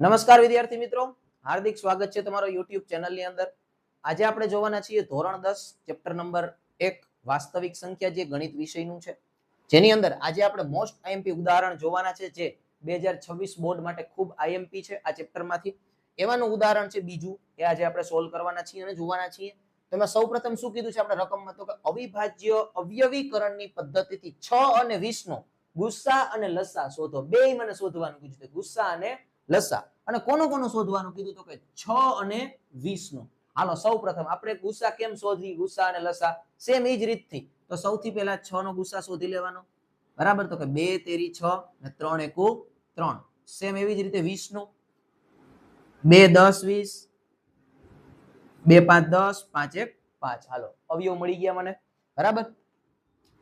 નમસ્કાર વિદ્યાર્થી મિત્રો. હાર્દિક સ્વાગત છે તમારો યુટ્યુબ ચેનલની અંદર. આજે આપણે જોવાના છીએ ધોરણ દસ, ચેપ્ટર નંબર એક, વાસ્તવિક સંખ્યા જે ગણિત વિષયનું છે. જેની અંદર આજે આપણે મોસ્ટ આઈએમપી ઉદાહરણ જોવાના છે જે બે હજાર છવ્વીસ બોર્ડ માટે ખૂબ આઈએમપી છે આ ચેપ્ટરમાંથી. એવાનું ઉદાહરણ છે બીજું, એ આજે આપણે સોલ્વ કરવાના છીએ અને જોવાના છીએ. તો એમાં સૌપ્રથમ શું કીધું છે આપણે રકમમાં? તો કે અવિભાજ્ય અવયવીકરણની પદ્ધતિથી છ અને વીસ નો ગુસ્સા અને લસા શોધો. બે મને શોધવાનું કીધું છે. ગુસ્સા અને લસા. અને કોનો કોનો શોધવાનું? કીધું તો કે છ અને વીસ નો હાલો સૌ પ્રથમ આપણે ગુસ્સા કેમ શોધી? ગુસ્સા અને લસા સેમ એ જ રીતથી. તો સૌથી પહેલા છ નો ગુસ્સા શોધી લેવાનો. બરાબર? તો કે બે, તેરી, છ ને ત્રણ એકુ ત્રણ. સેમ એવી જ રીતે વીસ નો બે, દસ, વીસ. બે, પાંચ, દસ, પાંચ, એક, પાંચ. હાલો, અવયવ મળી ગયા મને. બરાબર?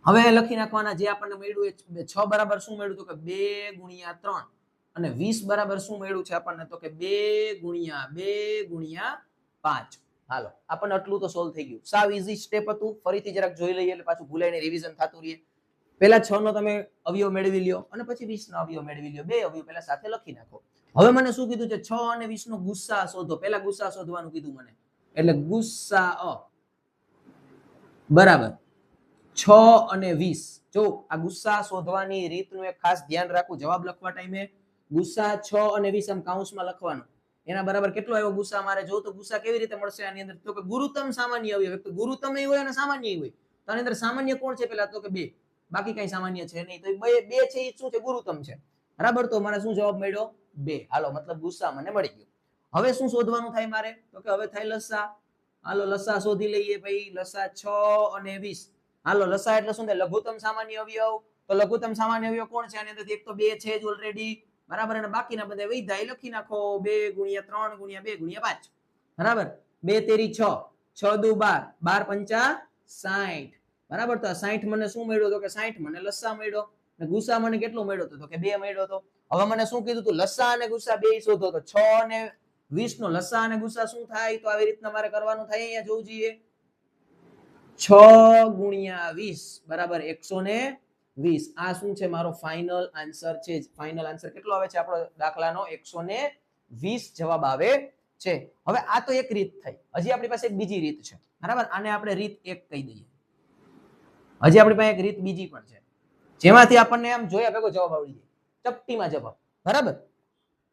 હવે લખી નાખવાના જે આપણને મળ્યું એ છ બરાબર શું મળ્યું? તો કે બે ગુણ્યા ત્રણ. અને વીસ બરાબર શું મળ્યું છે આપણને? તો કે બે ગુણ્યા બે ગુણ્યા પાંચ. હાલો, આપણને આટલું તો સોલ્વ થઈ ગયું. સાવ ઇઝી સ્ટેપ હતું. ફરીથી જરાક જોઈ લઈએ એટલે પાછું ભૂલાઈને રિવિઝન થતું રહીએ પહેલા છ નો તમે અવયવ મેળવી લ્યો અને પછી વીસ નો અવયવ મેળવી લ્યો. બે અવયવ પહેલા સાથે લખી નાખો. હવે મને શું કીધું છે? છ અને વીસ નો ગુસ્સા શોધો. પહેલા ગુસ્સા શોધવાનું કીધું મને. એટલે ગુસ્સા અ. બરાબર. છ અને વીસ. જો આ ગુસ્સા શોધવાની રીતનું એક ખાસ ધ્યાન રાખવું. જવાબ લખવા ટાઈમે ગુસ્સા છ અને વીસ કાઉન્સમાં લખવાનો. એના બરાબર કેટલો આવ્યો ગુસ્સા? મારે જો તો ગુસ્સા કેવી રીતે મળશે? આની અંદર તો કે ગુરુતમ સામાન્ય અવયવ તો ગુરુતમ હોય અને સામાન્ય હોય. તો આની અંદર સામાન્ય કોણ છે પેલા? તો કે બે. બાકી કઈ સામાન્ય છે નહીં. તો બે બે છે એ શું છે? ગુરુતમ છે. બરાબર? તો મને શું જવાબ મળ્યો? બે. હાલો, મતલબ ગુસ્સા મને મળી ગયો. હવે શું શોધવાનું થાય મારે? તો કે હવે થાય લસા. હાલો, લસા શોધી લઈએ ભાઈ. લસા છ અને વીસ. હાલો, લસા એટલે શું થાય? લઘુત્તમ સામાન્ય અવયવ. તો લઘુત્તમ સામાન્ય અવયવ કોણ છે? આની અંદર એક તો બે છે જ ઓલરેડી બરાબર? અને બાકીના બધા વૈધા. લખી નાખો. બે ગુણ્યા ત્રણ ગુણ્યા બે ગુણ્યા પાંચ. બરાબર? બે તેરી છ. છ દુ બાર. બાર પંચા સાઠ બરાબર? તો સાઠ મને શું મળ્યો તો કે સાઠ મને લસ્સા મળ્યો. અને ગુસ્સા મને કેટલો મળ્યો હતો તો કે બે મળ્યો હતો હવે મને શું કીધું તું? લસ્સા અને ગુસ્સા બે શોધો તો. છ અને વીસ નો લસ્સા અને ગુસ્સા શું થાય? તો આવી રીતના મારે કરવાનું થાય અહીંયા જોવું જોઈએ. છ ગુણ્યા વીસ. બરાબર? એકસો ને વીસ. આ શું છે મારો ફાઇનલ આન્સર છે? ફાઇનલ આન્સર કેટલો આવે છે આપણો દાખલાનો? એકસો વીસ જવાબ આવે છે. હવે આ તો એક રીત થઈ. હજી આપણી પાસે એક બીજી રીત છે. બરાબર? આને આપણે રીત એક કહી દઈએ. હજી આપણી પાસે એક રીત બીજી પણ છે. જેમાંથી આપણને આમ જોયા ભેગો જવાબ આવડી જાય. ચપટીમાં જવાબ. બરાબર?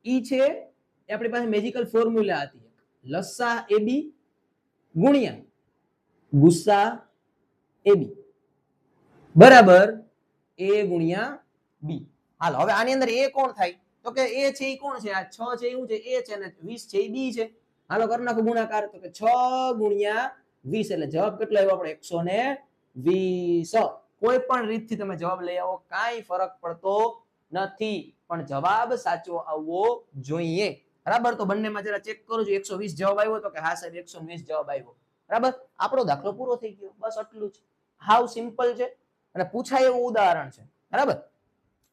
ઈ છે એ આપણી પાસે મેજિકલ ફોર્મ્યુલા હતી લસ્સા એ બી ગુણ્યા ગુસ્સા એ બી. બરાબર? એ ગુણ્યા બી હાલો, હવે આની અંદર એ કોણ થાય? તો કે એ છે એ કોણ છે? આ છ છે એ શું છે? એ છે અને વીસ છે એ બી છે. હાલો, કરી નાખો ગુણાકાર. તો કે છ ગુણ્યા વીસ, એટલે જવાબ કેટલો આવ્યો આપણે? એકસો ને વીસ. કોઈ પણ રીતથી તમે જવાબ લઈ આવો, કાંઈ ફરક પડતો નથી. પણ જવાબ સાચો આવવો જોઈએ. બરાબર? તો બંનેમાં જરા ચેક કરો. જો એકસો વીસ જવાબ આવ્યો તો કે હા સાહેબ, એકસો વીસ જવાબ આવ્યો. બરાબર? આપણો દાખલો પૂરો થઈ ગયો. બસ આટલું જ. હાવ સિમ્પલ છે. અને પૂછાય એવું ઉદાહરણ છે. બરાબર?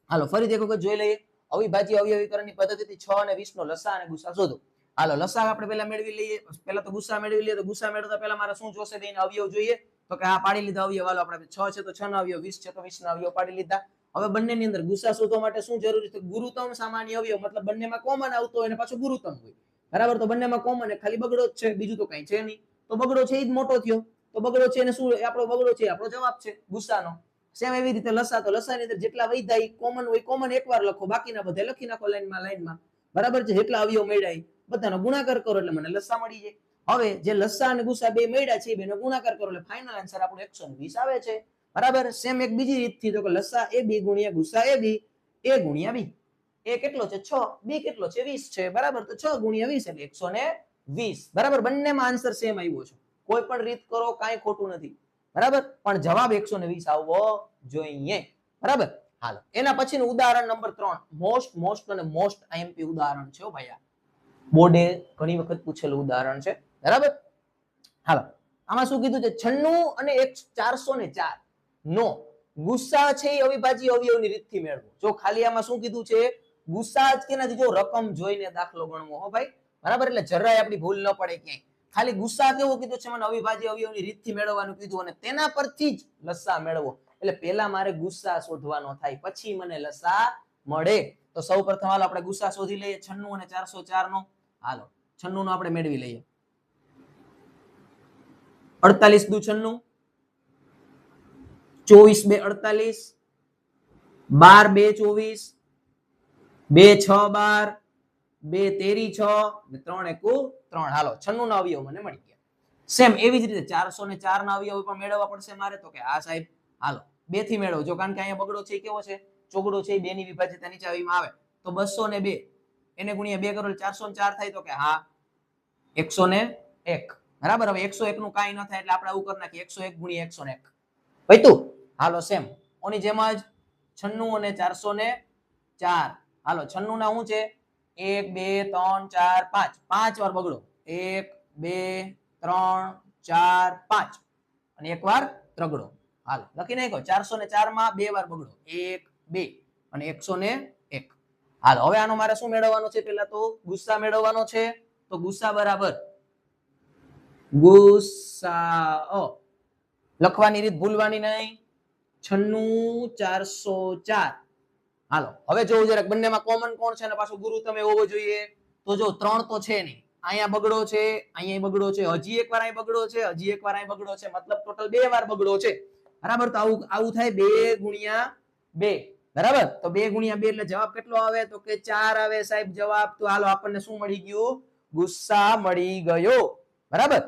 હાલો, ફરીથી એક વખત જોઈ લઈએ. અવિભાજ્ય અવયવીકરણની પદ્ધતિથી છ અને વીસ નો લસા અને ગુસા શોધો. હાલો, લસા આપણે પહેલા મેળવી લઈએ. પહેલા તો ગુસા મેળવી લઈએ, તો ગુસા મેળવતા પહેલા મારે શું જોશે અવયવ જોઈએ. તો કે આ પાડી લીધા અવયવ. હાલો, આપણે છ છે તો છ ના અવયવ, વીસ છે તો વીસ ના અવયવ પાડી લીધા. હવે બંનેની અંદર ગુસ્સા શોધવા માટે શું જરૂરી છે? ગુરુતમ સામાન્ય અવયવ, મતલબ બંનેમાં કોમન આવતો હોય અને પાછું ગુરુતમ હોય. બરાબર? તો બંનેમાં કોમન ખાલી બગડો જ છે, બીજું તો કઈ છે નહીં. તો બગડો છે એ જ મોટો થયો. તો બગડો છે એને શું? આપણો બગડો છે આપણો જવાબ છે ગુસ્સાનો સેમ એવી રીતે લસા તો લસાની અંદર જેટલા વૈધા કોમન હોય કોમન એકવાર લખો, બાકીના બધા લખી નાખો લાઈનમાં લાઈનમાં. બરાબર છે? જેટલા અવયવ મળ્યા બધાનો ગુણાકાર કરો એટલે મને લસા મળી જાય. હવે જે લસા અને ગુસ્સા બે મળ્યા છે બેનો ગુણાકાર કરો એટલે ફાઇનલ આન્સર આપણો એકસો આવે છે. બરાબર? સેમ એક બીજી રીતથી તો કે લસા એ બી ગુણ્યા ગુસ્સા એ બી, એ ગુણ્યા બી. એ કેટલો છે? છ. બી કેટલો છે? વીસ છે. બરાબર? તો છ ગુણ્યા વીસ એટલે એકસો ને વીસ. બરાબર? બંનેમાં આન્સર સેમ આવ્યો છે. કોઈ પણ રીત કરો, કાંઈ ખોટું નથી. બરાબર? પણ જવાબ એકસો ને વીસ આવવો જોઈએ. બરાબર? હાલો. એના પછીનું ઉદાહરણ નંબર ત્રણ. મોસ્ટ મોસ્ટ અને મોસ્ટ આઈએમપી ઉદાહરણ છે બોર્ડે ઘણી વખત પૂછેલું ઉદાહરણ છે. બરાબર? હાલો. આમાં શું કીધું છે? છન્નું અને એક ચારસો ને ચાર. નો. ગુસ્સા છે એ અવિભાજ્ય અવયવની રીતથી મેળવો. જો ખાલી આમાં શું કીધું છે? ગુસ્સા જ કે જો રકમ જોઈને દાખલો ગણવો હો ભાઈ. બરાબર? એટલે જરાય આપણી ભૂલ ન પડે ક્યાંય. ખાલી ગુસ્સા કેવો કીધો છે મને અવિભાજ્ય અવયવની રીતથી મેળવવાનું કીધું અને તેના પરથી જ લસા મેળવો. એટલે પહેલા મારે ગુસ્સા શોધવાનો થાય, પછી મને લસા મળે. તો સૌ પ્રથમ આપણે ગુસ્સા શોધી લઈએ છન્નું અને ચારસો ચાર નો હાલો છન્નું નો આપણે મેળવી લઈએ. અડતાલીસ દુ છન્નું. ચોવીસ બે અડતાલીસ. બાર બે ચોવીસ. બે છ બાર. બે તેરી છ. ત્રણ એકુ ત્રણ. હાલો, છન્નું ના અવયવ મને મળી ગયા. સેમ એવી જ રીતે ચારસો ને ચાર ના અવયવ પણ મેળવવા પડશે મારે તો કે આ સાહેબ, હાલો બેથી મેળવજો કારણ કે અહીંયા બગડો છે કેવો છે? ચોગડો છે બે ની વિભાજ્યતા નીચે આવીમાં આવે. તો બસો ને બે, એને ગુણ્યા બે કરો ચારસો ને ચાર થાય તો કે હા, એકસો ને એક. બરાબર? હવે એકસો એક નું કાંઈ ન થાય એટલે આપણે આવું કરી નાખીએ. એકસો એક ગુણ્યા એકસો ને એક. પૈતું? હાલો, સેમ. ઓની જેમ જ છન્નું અને ચારસો ને ચાર. હાલો છન્નું ના શું છે? એક, બે, ત્રણ, ચાર, પાંચ. પાંચ વાર બગડો. એક, બે, ત્રણ, ચાર, પાંચ. અને એક વાર ત્રગડો હાલ. લખી નાખો ચારસો ને ચારમાં બે વાર બગડો. એક, બે. અને એકસો ને એક. હાલો. હવે આનો મારે શું મેળવવાનો છે પેલા તો? ગુસ્સા મેળવવાનો છે. તો ગુસ્સા બરાબર. ગુસ્સા લખવાની રીત ભૂલવાની નહીં. છન્નું ચારસો ચાર. હાલો, હવે જોવું જરાક બંનેમાં કોમન કોણ છે અને પાછું ગુરુ તમે હોવો જોઈએ. તો જો ત્રણ તો છે નહીં. અહીંયા બગડો છે, અહીંયા બગડો છે, હજી એક વાર અહીં બગડો છે, હજી એક વાર અહીં બગડો છે. મતલબ ટોટલ બે વાર બગડો છે. બરાબર? તો આવું આવું થાય બે ગુણ્યા બે. બરાબર? તો બે ગુણ્યા બે એટલે જવાબ કેટલો આવે? તો કે ચાર આવે સાહેબ જવાબ. તો હાલો, આપણને શું મળી ગયું? ગુસ્સા મળી ગયો. બરાબર?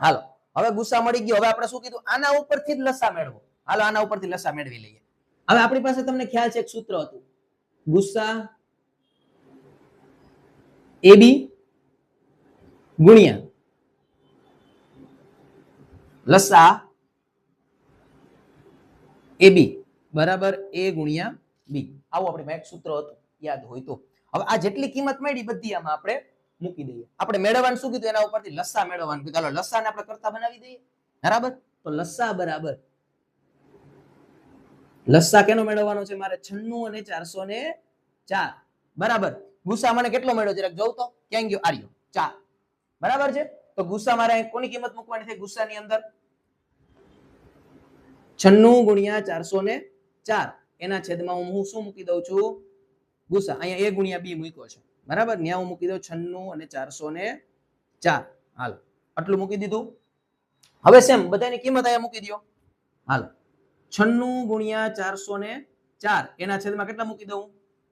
હાલો, હવે ગુસ્સા મળી ગયો. હવે આપણે શું કીધું? આના ઉપરથી જ લસા મેળવો. હાલો, આના ઉપરથી લસા મેળવી લઈએ. હવે આપણી પાસે તમને ખ્યાલ છે એક સૂત્ર હતું. ગુસ્સા એબી ગુણ્યા. લસા એબી બરાબર એ ગુણ્યા બી. આવું આપણી એક સૂત્ર હતું. યાદ હોય તો. હવે આ જેટલી કિંમત મળી બધી આમાં આપણે મૂકી દઈએ. આપણે મેળવવાનું શું કીધું? એના ઉપરથી લસ્સા મેળવવાનું કીધું. ચાલો, લસાને આપણે કરતા બનાવી દઈએ. બરાબર? તો લસ્સા બરાબર લસ્સા કેનો મેળવવાનો છે? મારે છન્નું અને ચારસો ને ચાર. બરાબર. ગુસ્સા મને કેટલો મળ્યો જરાક જોઉં તો? ક્યાં ગયો? આર્યો. ચાર. બરાબર છે? તો ગુસ્સા મારે કોની કિંમત મૂકવાની છે ગુસ્સાની અંદર? છન્નું ગુણ્યા ચારસો ને ચાર. એના છેદમાં હું શું મૂકી દઉં છું? ગુસ્સા. અહીંયા એ ગુણ્યા બી મૂક્યો છે. બરાબર? ત્યાં હું મૂકી દઉં છન્નું અને ચારસો ને ચાર. હાલ. આટલું મૂકી દીધું. હવે સેમ બધાની કિંમત અહીંયા મૂકી દો હાલો. છન્નું ગુણ્યા ચારસો ને ચાર. એના છેદમાં કેટલા મૂકી દઉં?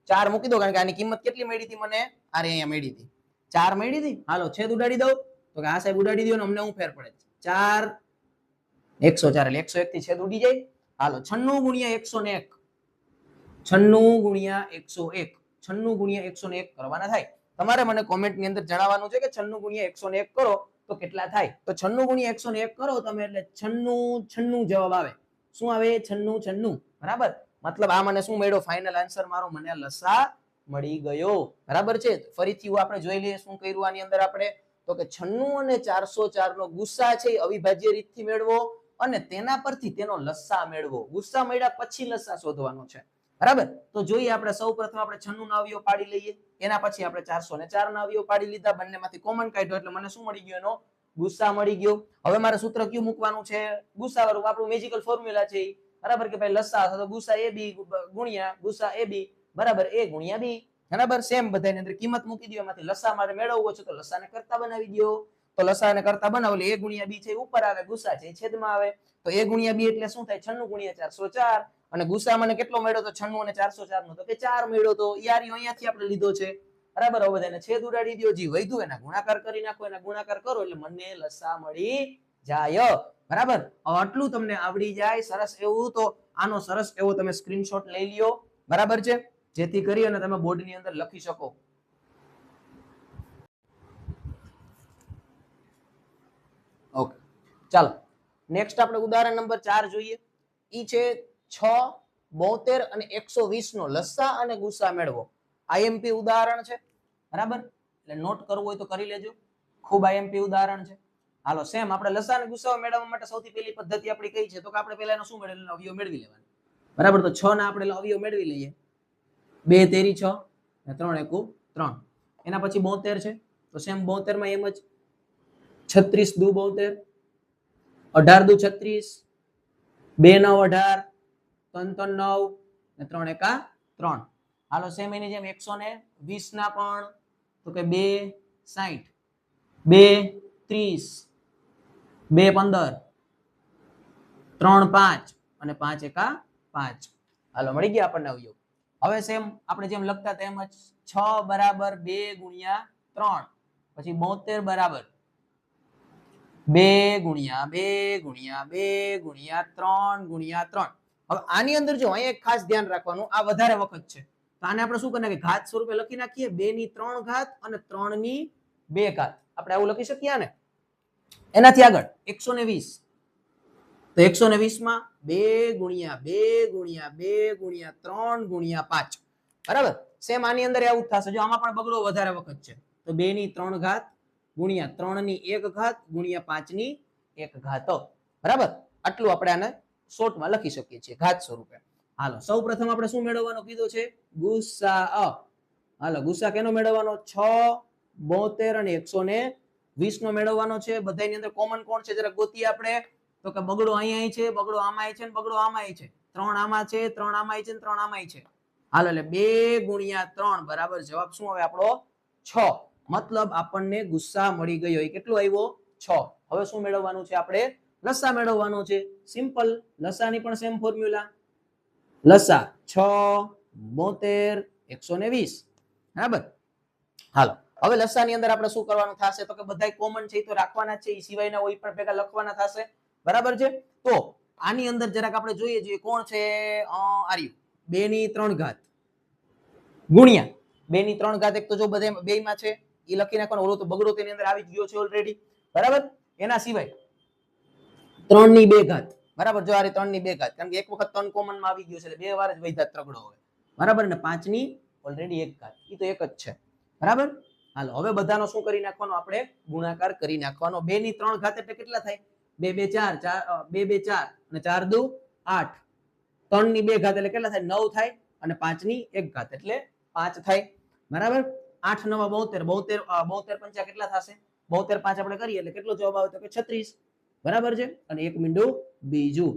ચાર મૂકી દઉં, કારણ કે આની કિંમત કેટલી મળી હતી મને? અરે અહીંયા મળી હતી. ચાર મળી હતી? હાલો, છેદ ઉડાડી દઉં. તો કે આ સાહેબ ઉડાડી દો ને અમને હું ફેર પડે ચાર, એકસો ચાર, એટલે એકસો એક થી છેદ ઉડી જાય. હાલો, છન્નું ગુણ્યા એકસો ને એક. છન્નું ગુણ્યા એકસો એક. છન્નું ગુણ્યા એકસો ને એક કરવાના થાય. તમારે મને કોમેન્ટની અંદર જણાવવાનું છે કે છન્નું ગુણ્યા એકસો ને એક કરો, તો કેટલા થાય? તો છન્નું ગુણ્યા એકસો ને એક કરો તમે, એટલે છન્નું છન્નું જવાબ આવે. શું આવે? છન્નું છન્નું. બરાબર? મતલબ આ મને શું મળ્યો? ફાઇનલ આન્સર મારો મને લસા મળી ગયો. બરાબર છે? ફરીથી હું આપણે જોઈ લઈએ શું કર્યું આની અંદર આપણે. તો કે છન્નું અને ચારસો ચાર નો ગુસ્સા છે અવિભાજ્ય રીતથી મેળવો અને તેના પરથી તેનો લસ્સા મેળવો. ગુસ્સા મળ્યા પછી લસ્સા શોધવાનો છે. બરાબર? તો જોઈએ આપણે સૌ પ્રથમ આપણે છન્નું ના પાડી લઈએ. એના પછી આપણે ચારસો ને ચાર ના પાડી લીધા. બંને માંથી કોમન કાઢ્યો એટલે મને શું મળી ગયો એનો? ગુસ્સા મળી ગયો. હવે મારે સૂત્ર કયું મૂકવાનું છે? ગુસ્સા વાળું આપણું મેજિકલ ફોર્મ્યુલા છે બરાબર કે ભાઈ લસા અથવા ગુસ્સા એ બી ગુણ્યા, ગુસ્સા એ બી બરાબર એ ગુણ્યા બી. બરાબર? સેમ બધાની અંદર કિંમત મૂકી દો એમાંથી લસા મારે મેળવવો છે તો લસાને કરતા બનાવી દો તો લસાને કરતા બનાવો એટલે એ ગુણ્યા બી છે ઉપર આવે, ગુસ્સા છે છેદમાં આવે. તો એ ગુણ્યા બી એટલે શું થાય? છન્નું ગુણ્યા ચારસો ચાર. અને ગુસ્સા મને કેટલો મળ્યો તો? છન્નું અને ચારસો ચાર નો તો કે ચાર મળ્યો તો? યાર અહીંયાથી આપણે લીધો છે. બરાબર? હવે બધાને છેદ ઉડાડી દો જી વૈધું એના ગુણાકાર કરી નાખો. એના ગુણાકાર કરો એટલે મને લસા મળી જાય. બરાબર? હવે આટલું તમને આવડી જાય. સરસ એવું. તો આનો સરસ એવો તમે સ્ક્રીનશોટ લઈ લ્યો. બરાબર છે? જેથી કરી અને તમે બોર્ડની અંદર લખી શકો. ઓકે. ચાલો. નેક્સ્ટ આપણે ઉદાહરણ નંબર ચાર જોઈએ. ઈ છે છ, બોતેર અને એકસો વીસ નો લસ્સા અને ગુસ્સા મેળવો. આઈએમપી ઉદાહરણ છે. બરાબર? એટલે નોટ કરવું હોય તો કરી લેજો. ખૂબ આઈએમપી ઉદાહરણ છે. હાલો સેમ આપણે લસા અને ગુસ્સાઓ મેળવવા માટે સૌથી પહેલી પદ્ધતિ આપણી કઈ છે? તો કે આપણે પહેલા એનો શું મેળવેલો? અવયવ મેળવી લેવાનું. બરાબર? તો છ ના આપણે અવયવ મેળવી લઈએ. બે, તેરી, છ ને ત્રણ એકુ ત્રણ. એના પછી બોતેર છે. તો સેમ બોતેરમાં એમ જ છત્રીસ દુ બોતેર, અઢાર દુ છત્રીસ, બે નવ અઢાર, ત્રણ ત્રણ નવ ને ત્રણ એકા ત્રણ. હાલો સેમ એની જેમ એકસો ને વીસ ના પણ તો કે બે સાઠ બે ત્રીસ, બે પંદર, ત્રણ પાંચ અને પાંચ એકા પાંચ. હાલો, મળી ગયા આપણને અવયવ. હવે સેમ આપણે જેમ લખતા તેમ જ છ બરાબર બે ગુણ્યા ત્રણ, પછી બોતેર બરાબર. બે ગુણ્યા બે ગુણ્યા બે ગુણ્યા ત્રણ ગુણ્યા ત્રણ. હવે આની અંદર જો અહીંયા ખાસ ધ્યાન રાખવાનું, આ વધારે વખત છે. તો આને આપણે શું કરી નાખીએ? ઘાત સ્વરૂપે લખી નાખીએ. બે ની ત્રણ ઘાત અને ત્રણની બે ઘાત. આપણે આવું લખી શકીએ ને એનાથી આગળ એકસો ને વીસ. તો એકસો ને વીસમાં બે ગુણ્યા બે ગુણ્યા બે ગુણ્યા ત્રણ ગુણ્યા પાંચ. બરાબર? સેમ આની અંદર જ થશે. જો આમાં પણ બગડો વધારે વખત છે. તો બે ની ત્રણ ઘાત ગુણ્યા ત્રણની એક ઘાત ગુણ્યા પાંચની એક ઘાત. બરાબર? આટલું આપણે આને શોર્ટમાં લખી શકીએ છીએ. ઘાત સ્વરૂપે. હાલો, સૌ પ્રથમ આપણે શું મેળવવાનો કીધું છે? ગુસ્સા અ. હાલો, ગુસ્સા કેનો મેળવવાનો? છ, બોતેર અને એકસો ને વીસ નો મેળવવાનો છે. બધાની અંદર કોમન કોણ છે? જરા ગોતીએ આપણે. તો કે બગડો અહીંયા છે, બગડો આમાં છે બગડો આમાં છે. ત્રણ આમાં છે, ત્રણ આમાં છે ત્રણ આમાં છે. હાલો, એટલે બે ગુણ્યા ત્રણ, બરાબર? જવાબ શું આવે આપણો? છ. મતલબ આપણને ગુસ્સા મળી ગયો. એ કેટલો આવ્યો? છ. હવે શું મેળવવાનું છે આપણે? લસા મેળવવાનો છે. સિમ્પલ. લસાની પણ સેમ ફોર્મ્યુલા લસા છ, બોતેર, એકસો ને વીસ. બરાબર? હાલો. હવે લસાની અંદર આપણે શું કરવાનું થશે? તો કે બધા કોમન છે એ તો રાખવાના છે. એ સિવાયના હોય પણ ભેગા લખવાના થશે. બરાબર છે? તો આની અંદર જરાક આપણે જોઈએ જોઈએ કોણ છે? આર્યુ. બે ની ત્રણ ઘાત. ગુણ્યા. બે ની ત્રણ ઘાત એક તો જો બધા બે માં છે એ લખી નાખવાનું. ઓલો તો બગડો તેની અંદર આવી ગયો છે ઓલરેડી બરાબર? એના સિવાય ત્રણની બે ઘાત. બરાબર? જો આ ત્રણની બે ઘાત, કારણ કે એક વખત ત્રણ કોમનમાં આવી ગયો છે બે વાર જ વૈધાત ત્રગડો હોય. બરાબર? ને પાંચની ઓલરેડી એક ઘાત. એ તો એક જ છે. બરાબર? હાલો, હવે બધાનો શું કરી નાખવાનો? આપણે ગુણાકાર કરી નાખવાનો. બે ની ત્રણ ઘાત એટલે કેટલા થાય? બે બે, ચાર ચાર બે બે, ચાર, અને ચાર દુ આઠ. ત્રણની બે ઘાત એટલે કેટલા થાય? નવ થાય, અને પાંચની એક ઘાત એટલે પાંચ થાય. બરાબર? આઠ, નવા, બોતેર. બોતેર બોતેર પંચા કેટલા થશે? બોતેર પાંચ આપણે કરીએ એટલે કેટલો જવાબ આવે? તો કે છત્રીસ. બરાબર છે? અને એક મીંડું બીજું.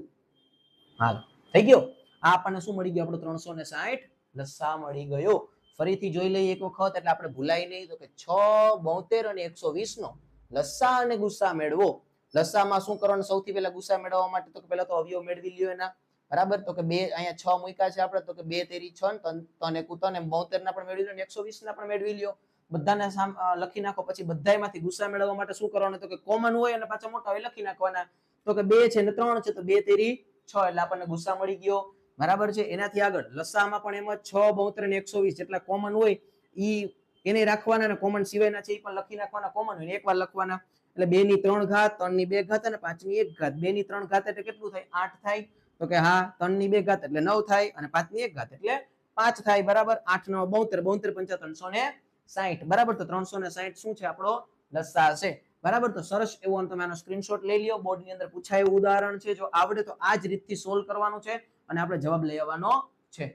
હાલ, થઈ ગયો? આ આપણને શું મળી ગયું? આપણું ત્રણસો ને સાઠ લસા મળી ગયો. ફરીથી જોઈ લઈએ એક વખત, એટલે આપણે ભૂલાય નહીં. તો કે છ, બોતેર અને એકસો વીસ નો લસા અને ગુસ્સા મેળવો. લસામાં શું કરવાનું? સૌથી પહેલા ગુસ્સા મેળવવા માટે તો પહેલા તો અવયવ મેળવી લ્યો એના. બરાબર? તો કે બે, અહીંયા છ મૂક્યા છે આપણે. તો કે બે તેરી છ ને તન એકુ એમ બોતેર ના પણ મેળવી લો એકસો વીસ ના પણ મેળવી લ્યો. બધાને લખી નાખો, પછી બધાયમાંથી ગુસ્સા મેળવવા માટે શું કરવાનું? તો કે કોમન હોય અને પાછા મોટા હોય, લખી નાખવાના. તો કે બે છે ને ત્રણ છે, તો બે તેરી છ, એટલે આપણને ગુસ્સા મળી ગયો. બરાબર છે? એનાથી આગળ, લસામાં પણ એમાં છ, બોતેર ને એકસો વીસ જેટલા કોમન હોય, ઈ એને રાખવાના અને કોમન સિવાયના છે એ પણ લખી નાખવાના કોમન હોય એકવાર લખવાના. એટલે બે ની ત્રણ ઘાત, ત્રણની બે ઘાત અને પાંચની એક ઘાત. બે ની ત્રણ ઘાત એટલે કેટલું થાય? આઠ થાય. તો કે હા, ત્રણની બે ઘાત એટલે નવ થાય અને પાંચની એક ઘાત એટલે પાંચ થાય. બરાબર? આઠ, નવ, બોતેર બોતેર પંચા ત્રણસો ને સાહીઠ બરાબર? તો ત્રણસો ને સાહીઠ શું છે આપણો? લસા છે. બરાબર? તો સરસ એવું તમે આનો સ્ક્રીનશોટ લઈ લ્યો. બોર્ડની અંદર પૂછાયું ઉદાહરણ છે. જો આવડે તો આ જ રીતથી સોલ્વ કરવાનું છે અને આપણે જવાબ લઈ આવવાનો છે.